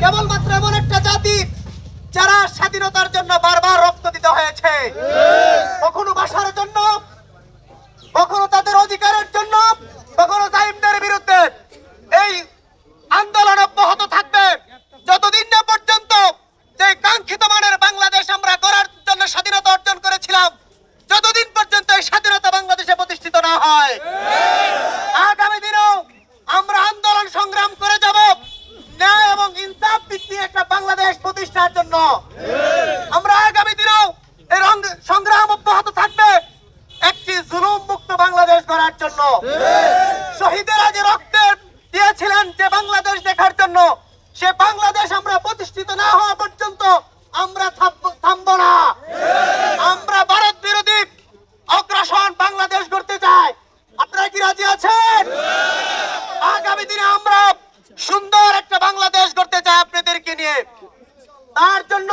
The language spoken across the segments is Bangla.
কেবলমাত্র এমন একটা জাতি যারা স্বাধীনতার জন্য বারবার রক্ত দিতে হয়েছে। কখনো ভাষার জন্য, কখনো তাদের অধিকারের জন্য, কখনো জাইমদের বিরুদ্ধে। এই আন্দোলন অব্যাহত থাকবে যতদিন না পর্যন্ত যে কাঙ্ক্ষিত মানের বাংলাদেশ আমরা করার জন্য স্বাধীনতা অর্জন করেছিলাম যতদিন পর্যন্ত এই স্বাধীনতা বাংলাদেশে প্রতিষ্ঠিত না হয় আগামী দিনেও আমরা আন্দোলন সংগ্রাম করে যাব ন্যায় এবং ইনসাফ ভিত্তিক একটা বাংলাদেশ জন্য। আমরা আগামী দিনেও এই সংগ্রাম অব্যাহত থাকবে। একটি জুলুম মুক্ত বাংলাদেশ গড়ার জন্য। শহীদেরা যে রক্তে দিয়েছিলেন যে বাংলাদেশ দেখার জন্য, সে বাংলাদেশ আমরা প্রতিষ্ঠিত না হওয়া পর্যন্ত আমরা থামব- থামবো না আমরা ভারত বিরোধী অগ্রাসন বাংলাদেশ করতে চাই আপনারা কি রাজি আছেন আগামী দিনে আমরা সুন্দর একটা বাংলাদেশ করতে চাই আপনাদেরকে নিয়ে তার জন্য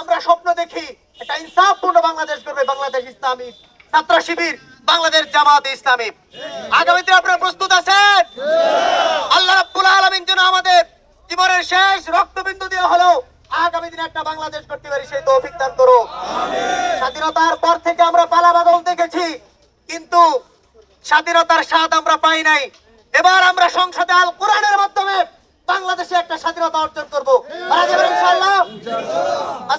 আমরা স্বপ্ন দেখি একটা ইনসাফপূর্ণ বাংলাদেশ করবে বাংলাদেশ ইসলামী ছাত্র শিবির, বাংলাদেশ জামাত ইসলামী। আগামী দিনে আপনারা প্রস্তুত আছেন? আল্লাহ রাব্বুল আলামিন যেন আমাদের জীবনের শেষ রক্তবিন্দু দিয়ে হলো আগামী দিনে একটা বাংলাদেশ করতে পারি, সেই তৌফিক দান করো স্বাধীনতার পর থেকে আমরা পালা বদল দেখেছি, কিন্তু স্বাধীনতার স্বাদ আমরা পাই নাই। এবার আমরা সংসদে আল কোরআনের মাধ্যমে বাংলাদেশে একটা স্বাধীনতা অর্জন করব। ইনশাআল্লাহ।